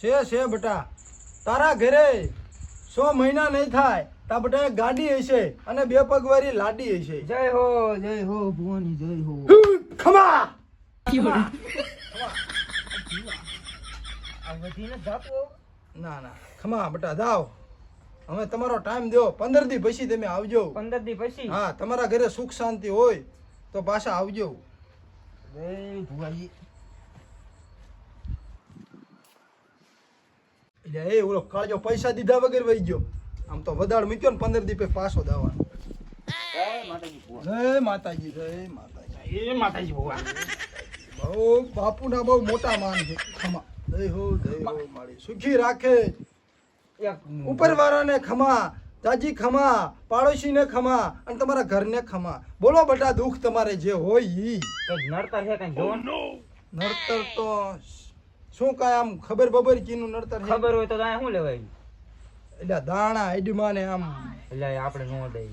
છે છે બટા. તારા ઘરે સો મહિના નહીં થાય તા બટા ગાડી હશે અને બે પગવારી લાડી હશે. જય હો જય હો ભુવાની જય હો. ખમા! ના ના. ખમા બટા જાઓ. હવે તમારો ટાઈમ દો પંદર દી પછી તમે આવજો. પંદર દી પછી? હા તમારા ઘરે સુખ શાંતિ હોય તો પાછા આવજો. ભુવાજી. એટલે એ ઓલો કાળજો પૈસા દીધા વગર વહી ગયો. આમ તો વધારે મૂક્યો ને પંદર દીપે પાછો દાવાનો જય માતાજી જય માતાજી. એ માતાજી ભુવા બહુ બાપુના બહુ મોટા માન છે. ખમા. જય હો જય હો માળી. સુખી રાખે. ઉપરવાળાને ખમા તાજી ખમા પાડોશીને ખમા અને તમારા ઘરને ખમા. બોલો બટા દુઃખ તમારે જે હોય ઈ. નડતર છે નડતર તો શું કાંઈ આમ ખબર બબર કીનું નડતર છે? ખબર હોય તો તારે શું લેવાય? એટલે દાણા આઈડીમાં ને આમ. એટલે આપણે નો દઈ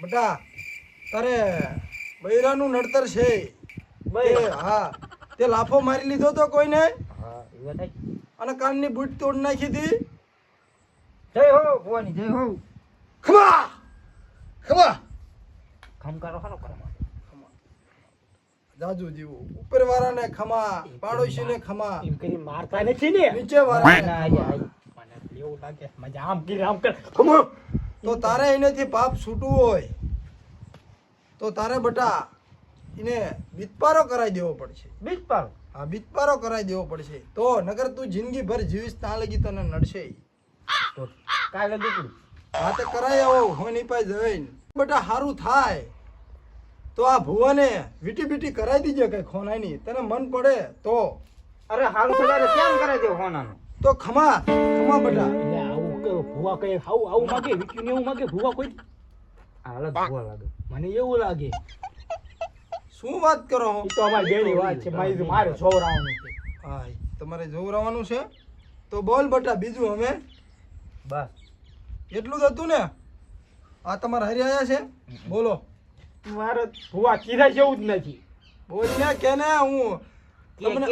બટા તારે બૈરાનું નડતર છે? એ હા. તે લાફો મારી લીધો તો કોઈને? હા એ વાત સાચી. અને કાનની બૂટ તોડ નાખી હતી? જય હો ભવાની જય હો. ખમા! ખમા! ખમકારો. ખાનો કરો જાજુ જીવો ઉપર વાળાને ખમા પાડોશીને ખમા. એમ કરી મારતા નથી ને. નીચે વાળાને ના, એવું લાગે. મજા આમ કરી આમ કર. ખમો. તો તારે એનેથી પાપ છૂટવું હોય. તો તારે બટા એને બીતપારો કરાવી દેવો પડશે. બીજ પાડો હા બીતપારો કરાવી દેવો પડશે. તો નગર તું જિંદગી ભર જીવીશ ત્યાં લગી તને નડશે તો કાલે દીકરું હા તે કરાય આવો હોની પાસે જઈને. બેટા સારું થાય. તો આ ભુવાને વીટી બીટી કરાવી દીજે કઈ ખોનાની તને મન પડે તો. અરે હારું થયા કેમ કરે છે ખોનાનું તો ખમા ખમા બેટા. આવું કે ભૂવા કઈ આવું આવું માગે વીટી એવું માગે ભુવા કોઈ? હાલ ભુવા લાગે. મને એવું લાગે. શું વાત કરો હો? તો અમારી બેની વાત છે મારી મારે જોવરાવાનું છે. હા તમારે જોવરાવાનું છે? તો બોલ બેટા બીજું અમે બસ. એટલું જ હતું ને? આ તમારા હરી આયા છે? બોલો. મારે ભુવા કીધા જેવું જ નથી. બોલ ને કે ને હું? તમને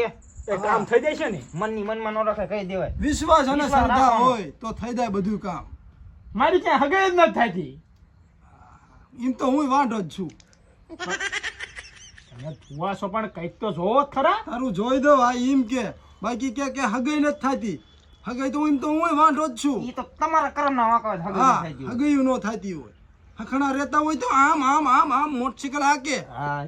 કામ થઈ જાય છે ને? મનની મનમાં ન રાખે કહી દેવાય. વિશ્વાસ અને શ્રદ્ધા હોય તો થઈ જાય બધું કામ. મારી ક્યાં હગાઈ જ નથી થતી. એમ તો હું વાંઢો જ છું. ભુવાસો પણ કંઈક તો જોવો ખરા. તારું જોઈ દો આ એમ કે. બાકી કે કે હગઈ નથી થતી. હગઈ તો એમ તો હું વાંઢો જ છું. ઈ તો તમારા કર્મના વાંકા જ હગું હા હગયું ન થતી હોય. હખણા રહેતા હોય તો આમ આમ આમ આમ મોટરસાઇકલ હાકે.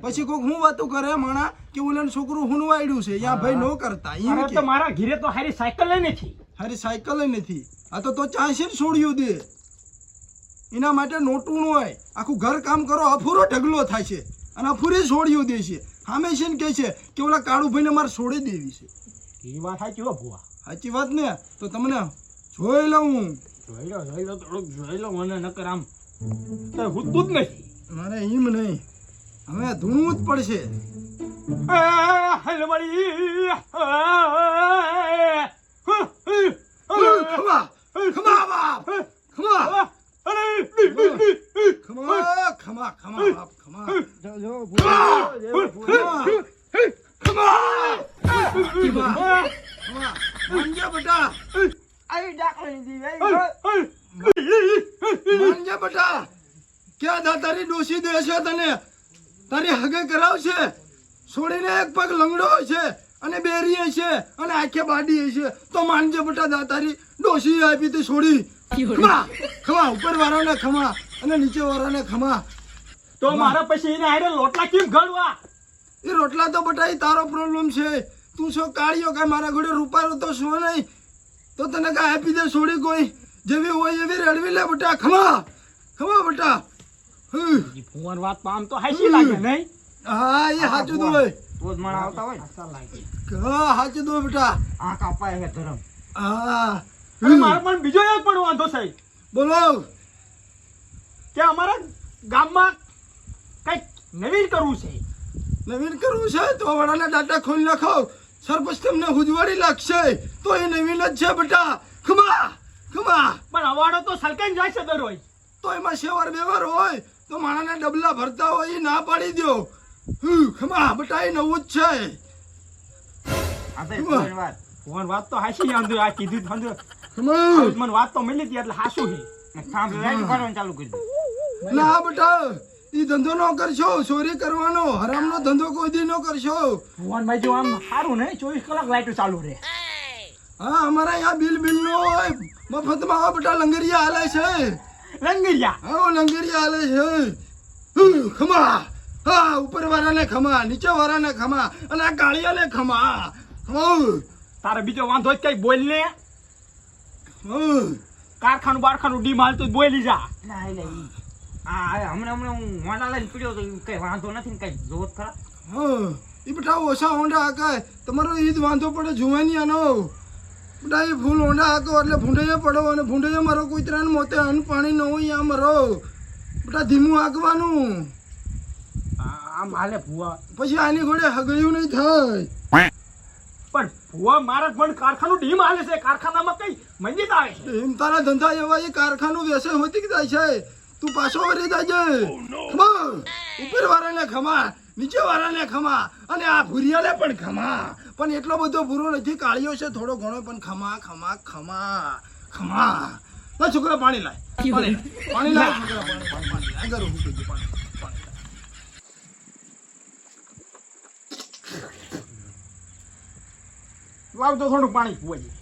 પછી કોક હું વાતું કરે માણા કે ઓલાને છોકરું હુનવાડ્યું છે. યા ભાઈ નો કરતા એમ કે. તો મારા ઘીરે તો હારી સાયકલ લઈ નથી. હારી સાયકલ નથી. આ તો તો ચાંસી ને છોડ્યું દે. એના માટે નોટું ન હોય. આખું ઘર કામ કરો અફૂરો ઢગલો થાય છે. અને અફૂરે છોડ્યું દે છે. હામેશી ને કહે છે કે ઓલા કાળુ ભાઈને મારે છોડી દેવી છે. એ વાત સાચી ભૂવા. સાચી વાત ને તો તમને જોઈ લઉં જોઈ લો જોઈ લો થોડુંક જોઈ લો મને નકર આમ કઈ હુતું જ નહીં મારે એમ નહીં હવે ધૂણવું જ પડશે આ, હાલે મારી આ, ખમા ખમા બાપ ખમા અરે ખમા ખમા ખમા બાપ ખમા જો, જો, ખમા ખમા ખમા માનજા બેટા આવી ક્યાં દા તારી ડોસી દે છે તને? તારી હગે કરાવશે. છોડીને એક પગ લંગડો છે અને બેરી છે અને આખે બાડી છે. તો માનજે બેટા દા તારી ડોસી આપી તે છોડી. ખમા ખમા ઉપર વાળાને ખમા અને નીચે વાળાને ખમા. તો મારા પછી એને હારે રોટલા કેમ ઘડવા? એ રોટલા તો બેટા તારો પ્રોબ્લેમ છે. તું છો કાઢ્યો કાંઈ મારા ઘોડે રૂપાયો તો શું નહીં? તો તને કાંઈ આપી દે છોડી કોઈ? જેવી હોય એવી રડવી લે બટા ખમા ખમા બટા. હમ. વાત પામ તો હાસી લાગે નહીં? હા એ સાચું તો હોય તો જ આવતા હોય હાસા લાગે. હા સાચું તો બટા. આ કાપાય હે ધરમ. હા. મારે પણ બીજો એક પણ વાંધો છે. બોલો. કે અમારા ગામમાં કંઈક નવીન કરવું છે. નવીન કરવું છે? તો વડાના ડાટા ખોલી નાખો. સરપંચ તમને હુજવાડી લાગશે. તો એ નવીન જ છે બેટા. ખમા ખમા. પણ અવાડો તો સલકાઈ જાય છે દરરોજ. તો એમાં શેવર બેવર હોય તો માણાને ડબલા ભરતા હોય એ ના પાડી હમ, ખમા બટા એ નવું જ છે. ફોન વાત. તો હાસી આંધો આ કીધું આંધો. ખમા. મને વાત તો મળી હતી એટલે હાસું છે. કામ સાંભળે કરવાનું ચાલુ કરી દે. ના બેટા. એ ધંધો ન કરશો ચોરી કરવાનો. હરામનો ધંધો કોઈ દી ન કરશો. ફોન જો આમ સારું ને ચોવીસ કલાક લાઈટો ચાલુ રહે. હા અમારા અહીંયા બિલ બિલ નો હોય. મફતમાં આ બટા લંગરિયા હાલે છે. લંગરિયા? હા લંગરિયા હાલે છે. ખમા. હા ઉપર વાળાને ખમા નીચે વાળાને ખમા અને આ ગાળિયાને ખમા. તારે બીજો વાંધો જ કઈ બોલ ને. હમ. કારખાનું બારખાનું ડી માલ તો બોલી જા. નહીં. ઈ આ આ હમણાં હમણાં હું મોડા લઈને પીડ્યો તો કઈ વાંધો નથી ને કઈ જોત ખરા. હા એ બેટા ઓછા ઊંડા હાકાય તમારો ઈ જ વાંધો પડે જુવાની આનો. બેટા એ ફૂલ ઊંડા હાકો એટલે ભૂંડૈયે પડો અને ભૂંડૈયે મારો કૂતરાને મોતે અન્ન પાણી ન હોય આ મરો બેટા ધીમું હાંકવાનું. આમ હાલે ભૂવા. પછી આની ઘોડે હગયું નહીં થાય. પણ ભુવા મારા પણ કારખાનું ડીમ હાલે છે. કારખાનામાં કઈ મંદિર આવે છે? તારા ધંધા એવા એ કારખાનું વ્યસન હોતી જાય છે? તું પાછો વરી જાય ખમા ઉપર વાળાને ખમા નીચે વાળાને ખમા અને આ ભૂરિયાને પણ ખમા. પણ એટલો બધો ભૂરો નથી કાળિયો છે થોડો ઘણો પણ ખમા ખમા ખમા ખમા. ના છોકરા પાણી લાય. પાણી લાય. છોકરા પાણી લાય. ગરું હું કીધું પાણી લાવ તો થોડું પાણી ભુવાજી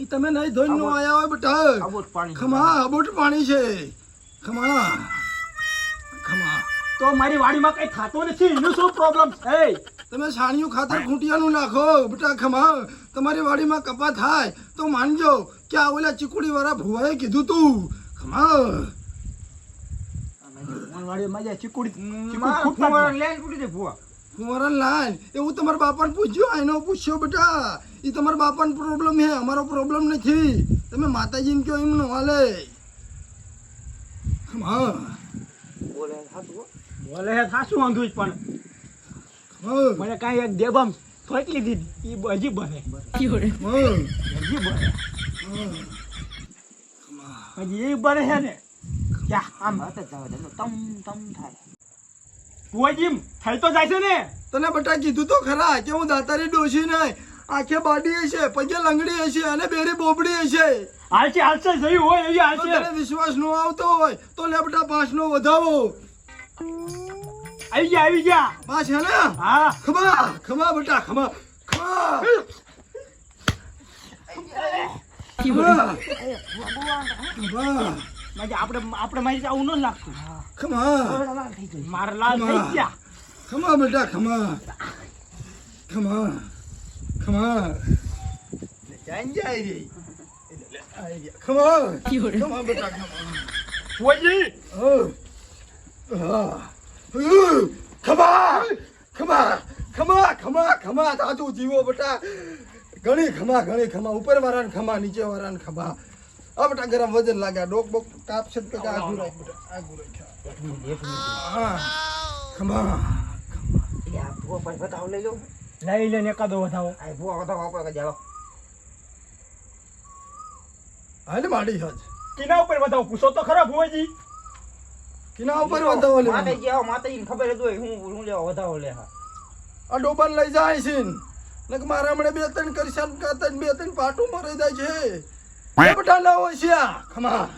અહીં તમે નહીં ધોઈ નો આયા હોય બેટા. અબોટ પાણી ખમા અબોટ પાણી છે. ખમા. ખમા. તો મારી વાડીમાં કઈ ખાતો નથી? એનું શું પ્રોબ્લેમ છે? તમે સાણિયું ખાતર ખૂંટિયાનું નાખો બટા ખમા. તમારી વાડીમાં કપા થાય તો માનજો કે આ ઓલા ચીકુડી વાળા ભુવાએ કીધું તું. ખમા. ફુવારા લાલ એવું તમારા બાપાને પૂછ્યું? એનો પૂછ્યો બેટા. એ તમારા બાપાનો પ્રોબ્લેમ છે અમારો પ્રોબ્લેમ નથી. તમે માતાજીને કહો એમ ન હાલે. હા. બોલે બોલે હે થાશું વાંધું જ પણ મને કાંઈ એક દેબમ ફેંકલી દીધી. એ હજી બને. હજી બને. હજી એ બને છે ને. ક્યાં? આમ હાથ જવા દે તમ તમ થાય. ભુવાજી થઈ તો જાય છે ને. તને બટા કીધું તો ખરા કે હું દાતારી ડોશી નહીં. આંખે બાડી હશે પગે લંગડી હશે અને બેરી બોબડી હશે. હાલશે હાલશે જઈ હોય એવી હાલશે. તને વિશ્વાસ નો આવતો હોય તો લે પાસ નો વધાવો. આવી ગયા આવી ગયા. પાસ હે ને? હા. ખમા ખમા બેટા ખમા ખમા ખમા ખમા આપણે આપણે મારી આવું ન લાગતું. ખમા મારા લાલ થઈ ગયા. ખમા બેટા ખમા ખમા ખમા જાન જાય રે આઈ ગયા. ખમા ખમા બેટા ખમા ભુવાજી Oh. Ah. Uh. ખમા ખમા ખમા ખમા ખમા દાદુ જીવો બેટા ઘણી ખમા ઘણી ખમા ઉપર વાળાને ખમા નીચે વાળાને ખમા આ બેટા ગરમ વજન લાગ્યા ડોક બોક કાપ છે તો આગુ રાખ બેટા આગુ રાખ હા ખમા એ આ ફુવા પાસે બતાવો લઈ લો લઈ લઈને એકાદો વધાવો. આ ભૂવા કદો આપણે કે જાઓ. હાલ માડી હજ કિના ઉપર વધાવો? પૂછો તો ખરા ભુવાજી. કિના ઉપર વધાવો લે. માતે આવો માતાજીને ખબર જ હું હું લેવા વધાવો લે હા. આ ડોબાન લઈ જાય છે. નક મારા હમણાં બે ત્રણ કરશાન કાતન બે ત્રણ પાટું મરી જાય છે. એ બટા લાવો છે આ. ખમા.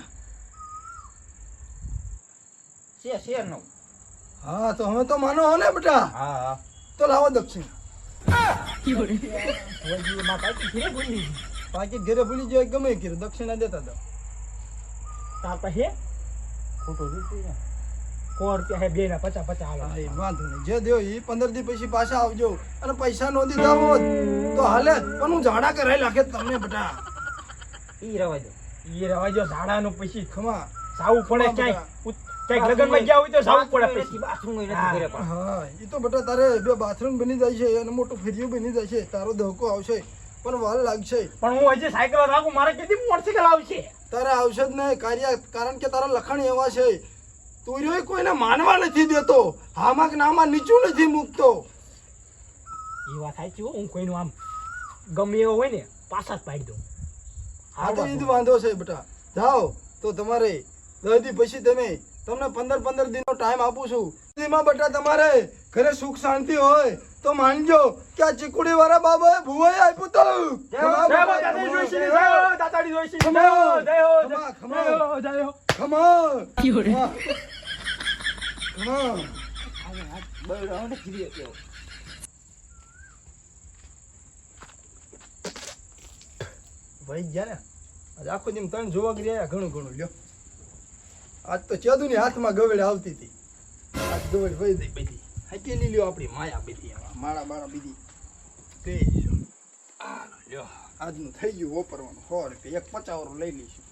છે છે નો. હા તો હવે તો માનો હો ને બેટા. હા હા. તો લાવો દક્ષિણ. દક્ષિણા દેતા હતા તાર વાંધો નહીં જે દેવ એ પંદર દી પછી આવજો અને પૈસા નો દીધા તો હાલે પણ હું ઝાડા લાગે તમને બધા ઈ રવાજો. એ રવાજો ઝાડાનું પછી ખમા. સાવું પડે ક્યાંય. ગયા હોય તો સાવું પડે પછી. બાથરૂમ નથી ઘરે પણ. હા એ તો બેટા તારે બે બાથરૂમ બની જાય છે અને મોટું ફેરિયું બની જાય છે તારો ધોકો આવશે પણ વાલ લાગશે. પણ હું હજી સાયકલ રાખું મારે કેટલી મોટરસાયકલ આવશે? તારે આવશે જ નહીં કાર્ય કારણ કે તારા લખણ એવા છે. તું રહ્યો કોઈને માનવા નથી દેતો હામાં કે નામાં નીચું નથી મૂકતો. એ વાત સાચી હું કોઈનું આમ ગમે એવો હોય ને પાછા જ પાડી દઉં. હા તો એ વાંધો છે બેટા. જાઓ તો તમારે દસ દી પછી તમે તમને પંદર પંદર દિનનો ટાઈમ આપું છું એમાં બટા તમારે ઘરે સુખ શાંતિ હોય તો માનજો કે આ ચીકુડી વાળા બાબાએ ભુવાએ આપ્યું તો બાબા. ભાઈ ગયા ને આખો જેમ ત્રણ જોવા ગયા ઘણું ઘણું લ્યો આજ તો ચેદુની હાથમાં ગવેડ આવતી હતી. આજ ગવેડ વહી દઈ બધી. હાકેલી લ્યો આપણી માયા બધી માળા માળા બીજી કઈ લ્યો આજનું થઈ ગયું ઓપરવાનું. સો રૂપિયા. એક પચાવરો લઈ લઈશું.